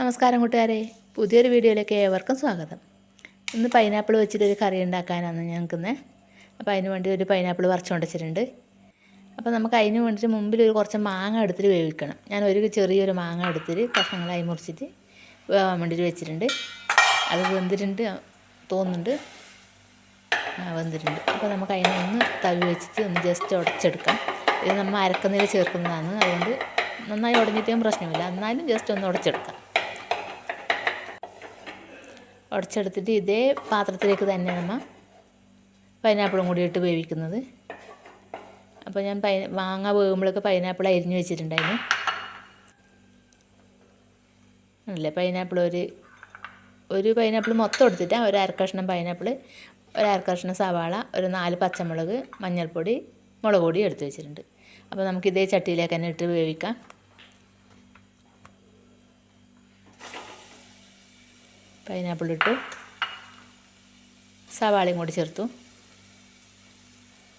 നമസ്കാരം കൂട്ടുകാരെ. പുതിയൊരു വീഡിയോയിലേക്ക് ഏവർക്കും സ്വാഗതം. ഇന്ന് പൈനാപ്പിൾ വെച്ചിട്ടൊരു കറി ഉണ്ടാക്കാനാണ് ഞാൻ നിൽക്കുന്നത് അപ്പോൾ അതിന് വേണ്ടി ഒരു പൈനാപ്പിൾ പറിച്ചുകൊണ്ട് വെച്ചിട്ടുണ്ട് അപ്പോൾ നമുക്ക് അതിന് വേണ്ടിയിട്ട് മുമ്പിൽ ഒരു കുറച്ച് മാങ്ങ എടുത്തിട്ട് വേവിക്കണം. ഞാൻ ഒരു ചെറിയൊരു മാങ്ങ എടുത്തിട്ട് കഷ്ണങ്ങളായി മുറിച്ചിട്ട് വേവാൻ വേണ്ടിയിട്ട് വെച്ചിട്ടുണ്ട്. അത് വെന്തിട്ടുണ്ട് തോന്നുന്നുണ്ട്. വെന്തിട്ടുണ്ട്. അപ്പോൾ നമുക്ക് അതിനെ ഒന്ന് തവി വെച്ചിട്ട് ഒന്ന് ജസ്റ്റ് ഉടച്ചെടുക്കാം. ഇത് നമ്മൾ അരക്കുന്നതിൽ ചേർക്കുന്നതാണ്. അതുകൊണ്ട് നന്നായി ഉടഞ്ഞിട്ടും പ്രശ്നമില്ല. എന്നാലും ജസ്റ്റ് ഒന്ന് ഉടച്ചെടുക്കാം. ഉടച്ചെടുത്തിട്ട് ഇതേ പാത്രത്തിലേക്ക് തന്നെയാണ് അമ്മ പൈനാപ്പിളും കൂടി ഇട്ട് വേവിക്കുന്നത്. അപ്പോൾ ഞാൻ പൈ മാങ്ങ വേകുമ്പോഴൊക്കെ പൈനാപ്പിൾ അരിഞ്ഞു വെച്ചിട്ടുണ്ടായിരുന്നു. അല്ലേ പൈനാപ്പിൾ ഒരു ഒരു പൈനാപ്പിൾ മൊത്തം എടുത്തിട്ട് ഒരു അരക്കഷ്ണം പൈനാപ്പിൾ ഒരു അരക്കഷ്ണം സവാള ഒരു നാല് പച്ചമുളക് മഞ്ഞൾപ്പൊടി മുളക് പൊടി എടുത്ത് വെച്ചിട്ടുണ്ട്. അപ്പോൾ നമുക്ക് ഇതേ ചട്ടിയിലേക്ക് തന്നെ ഇട്ട് വേവിക്കാം. പൈനാപ്പിൾ ഇട്ടു. സവാളയും കൂടി ചേർത്തു.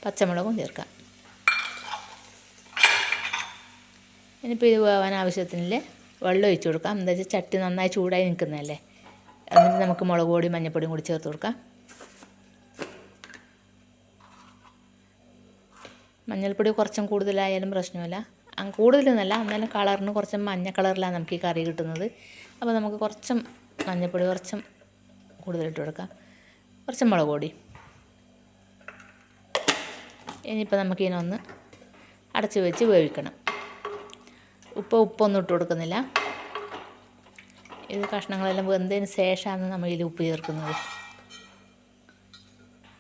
പച്ചമുളകും ചേർക്കാം. ഇനിയിപ്പോൾ ഇത് പോകാൻ ആവശ്യത്തിനില്ല? വെള്ളം ഒഴിച്ചു കൊടുക്കാം. എന്താ വെച്ചാൽ ചട്ടി നന്നായി ചൂടായി നിൽക്കുന്നതല്ലേ? എന്നിട്ട് നമുക്ക് മുളക് പൊടി മഞ്ഞൾപ്പൊടിയും കൂടി ചേർത്ത് കൊടുക്കാം. മഞ്ഞൾപ്പൊടി കുറച്ചും കൂടുതലായാലും പ്രശ്നമില്ല. കൂടുതലൊന്നുമല്ല. എന്നാലും കളറിന് കുറച്ചും മഞ്ഞ കളറിലാണ് നമുക്ക് ഈ കറി കിട്ടുന്നത്. അപ്പോൾ നമുക്ക് കുറച്ചും മഞ്ഞൾപ്പൊടി കുറച്ചും കൂടുതലിട്ട് കൊടുക്കാം. കുറച്ച് മുളക് പൊടി. ഇനിയിപ്പോൾ നമുക്ക് ഇതിനൊന്ന് അടച്ച് വെച്ച് വേവിക്കണം. ഉപ്പ് ഉപ്പൊന്നും ഇട്ട് കൊടുക്കുന്നില്ല. ഇത് കഷ്ണങ്ങളെല്ലാം വെന്തതിന് ശേഷമാണ് നമ്മൾ ഇതിൽ ഉപ്പ് ചേർക്കുന്നത്.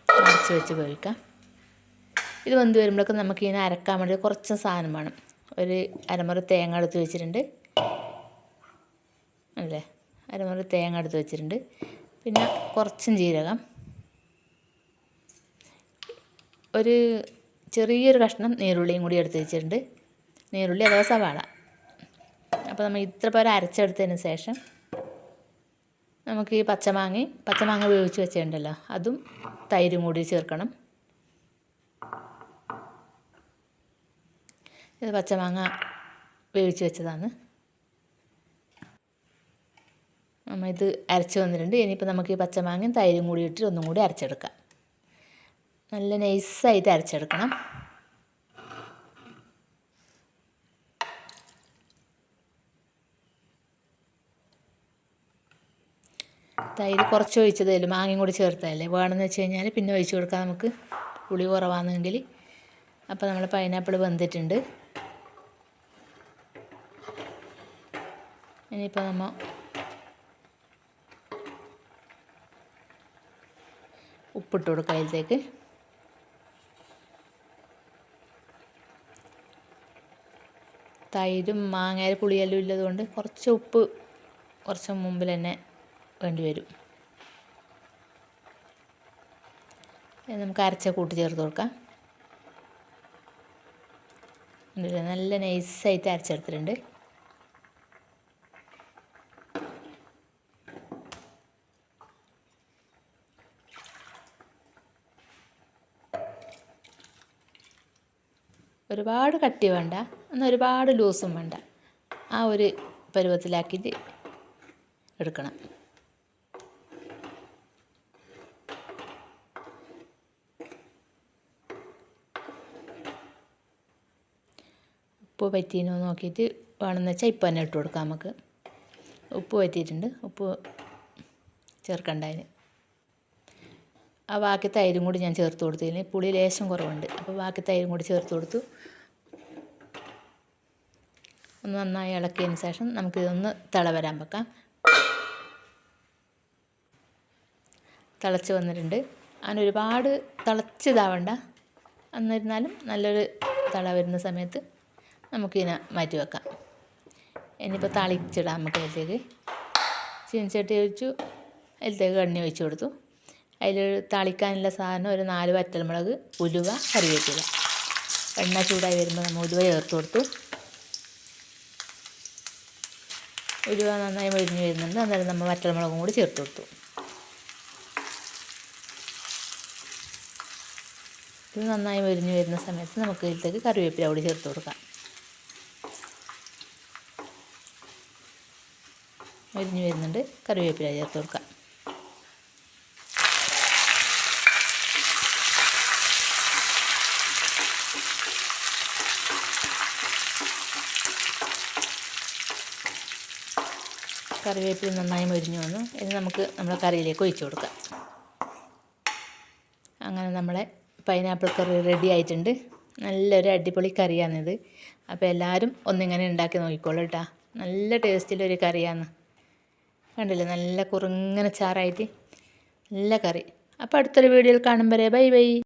അടച്ച് വെച്ച് വേവിക്കാം. ഇത് വെന്ത് വരുമ്പോഴേക്കും നമുക്ക് ഇതിനെ അരക്കാൻ വേണ്ടി കുറച്ച് സാധനം വേണം. ഒരു അരമുറി തേങ്ങ എടുത്ത് വെച്ചിട്ടുണ്ട്. അല്ലേ? അരമുറി തേങ്ങ എടുത്ത് വെച്ചിട്ടുണ്ട്. പിന്നെ കുറച്ചും ജീരകം. ഒരു ചെറിയൊരു കഷ്ണം നീരുള്ളിയും കൂടി എടുത്ത് വെച്ചിട്ടുണ്ട്. നീരുള്ളി അഥവാ സവാള. അപ്പോൾ നമ്മൾ ഇത്ര പേര് അരച്ചെടുത്തതിന് ശേഷം നമുക്ക് ഈ പച്ചമാങ്ങ പച്ചമാങ്ങ ഉപയോഗിച്ച് വെച്ചിട്ടുണ്ടല്ലോ. അതും തൈരും കൂടി ചേർക്കണം. ഇത് പച്ചമാങ്ങ വേവിച്ച് വെച്ചതാണ്. ഇത് അരച്ച് വന്നിട്ടുണ്ട്. ഇനിയിപ്പോൾ നമുക്ക് ഈ പച്ചമാങ്ങയും തൈരും കൂടി ഇട്ട് ഒന്നും കൂടി അരച്ചെടുക്കാം. നല്ല നൈസായിട്ട് അരച്ചെടുക്കണം. തൈര് കുറച്ച് ഒഴിച്ചതല്ലേ മാങ്ങയും കൂടി ചേർത്തതല്ലേ? വേണമെന്ന് വെച്ച് കഴിഞ്ഞാൽ പിന്നെ ഒഴിച്ച് കൊടുക്കാം നമുക്ക്. പുളി കുറവാണെങ്കിൽ അപ്പോൾ നമ്മൾ പൈനാപ്പിൾ വെന്തിട്ടുണ്ട്. ഇനിയിപ്പോൾ നമ്മൾ ഉപ്പിട്ട് കൊടുക്കുക അതിലത്തേക്ക് തൈരും മാങ്ങയുടെ പുളിയെല്ലാം ഇല്ലതുകൊണ്ട് കുറച്ച് ഉപ്പ് കുറച്ച് മുമ്പിൽ തന്നെ വേണ്ടി വരും. നമുക്ക് അരച്ച കൂട്ടി ചേർത്ത് കൊടുക്കാം. നല്ല നൈസായിട്ട് അരച്ചെടുത്തിട്ടുണ്ട്. ഒരുപാട് കട്ടി വേണ്ട. എന്നാൽ ഒരുപാട് ലൂസും വേണ്ട. ആ ഒരു പരുവത്തിലാക്കിയിട്ട് എടുക്കണം. ഉപ്പ് പറ്റീനോ നോക്കിയിട്ട് വേണമെന്ന് വെച്ചാൽ ഇപ്പം തന്നെ ഇട്ട് കൊടുക്കാം നമുക്ക്. ഉപ്പ് പറ്റിയിട്ടുണ്ട്. ഉപ്പ് ചേർക്കണ്ടതിന് ആ ബാക്കി തൈരും കൂടി ഞാൻ ചേർത്ത് കൊടുത്തതിന് പുളി ലേശം കുറവുണ്ട്. അപ്പോൾ ബാക്കി തൈരും കൂടി ചേർത്ത് കൊടുത്തു. ഒന്ന് നന്നായി ഇളക്കിയതിന് ശേഷം നമുക്കിതൊന്ന് തിള വരാൻ വെക്കാം. തിളച്ച് വന്നിട്ടുണ്ട്. അങ്ങനെ ഒരുപാട് തിളച്ചിതാവണ്ട. എന്നിരുന്നാലും നല്ലൊരു തിള വരുന്ന സമയത്ത് നമുക്കിതിനെ മാറ്റി വെക്കാം. ഇനിയിപ്പോൾ തളിച്ചിടാം നമുക്ക് അതിലേക്ക് ചീനച്ചട്ടി ഒഴിച്ചു. അതിലത്തേക്ക് എണ്ണ ഒഴിച്ചു കൊടുത്തു. അതിൽ തളിക്കാനുള്ള സാധനം ഒരു നാല് വറ്റൽമുളക് ഉലുവ കറിവേപ്പില. എണ്ണ ചൂടായി വരുമ്പോൾ നമ്മൾ ഉലുവ ചേർത്ത് കൊടുത്തു. ഉലുവ നന്നായി മൊരിഞ്ഞ് വരുന്നുണ്ട്. അന്നേരം നമ്മൾ വറ്റൽമുളകും കൂടി ചേർത്ത് കൊടുത്തു. ഇത് നന്നായി മൊരിഞ്ഞ് വരുന്ന സമയത്ത് നമുക്ക് ഇതിലേക്ക് കറിവേപ്പില കൂടി ചേർത്ത് കൊടുക്കാം. മൊരിഞ്ഞ് വരുന്നുണ്ട്. കറിവേപ്പില ചേർത്ത് കൊടുക്കാം. കറിവേപ്പില നന്നായി മൊരിഞ്ഞു വന്നു. ഇനി നമുക്ക് നമ്മുടെ കറിയിലേക്ക് ഒഴിച്ചു കൊടുക്കാം. അങ്ങനെ നമ്മളെ പൈനാപ്പിൾ കറി റെഡി ആയിട്ടുണ്ട്. നല്ലൊരു അടിപൊളി കറിയാണിത്. അപ്പോൾ എല്ലാവരും ഒന്നിങ്ങനെ ഉണ്ടാക്കി നോക്കിക്കോളൂ കേട്ടോ നല്ല ടേസ്റ്റിലൊരു കറിയാണ്. കണ്ടില്ലേ? നല്ല കുറുങ്ങനെ ചാറായിട്ട്. നല്ല കറി. അപ്പോൾ അടുത്തൊരു വീഡിയോയിൽ കാണുമ്പോൾ ബൈ ബൈ.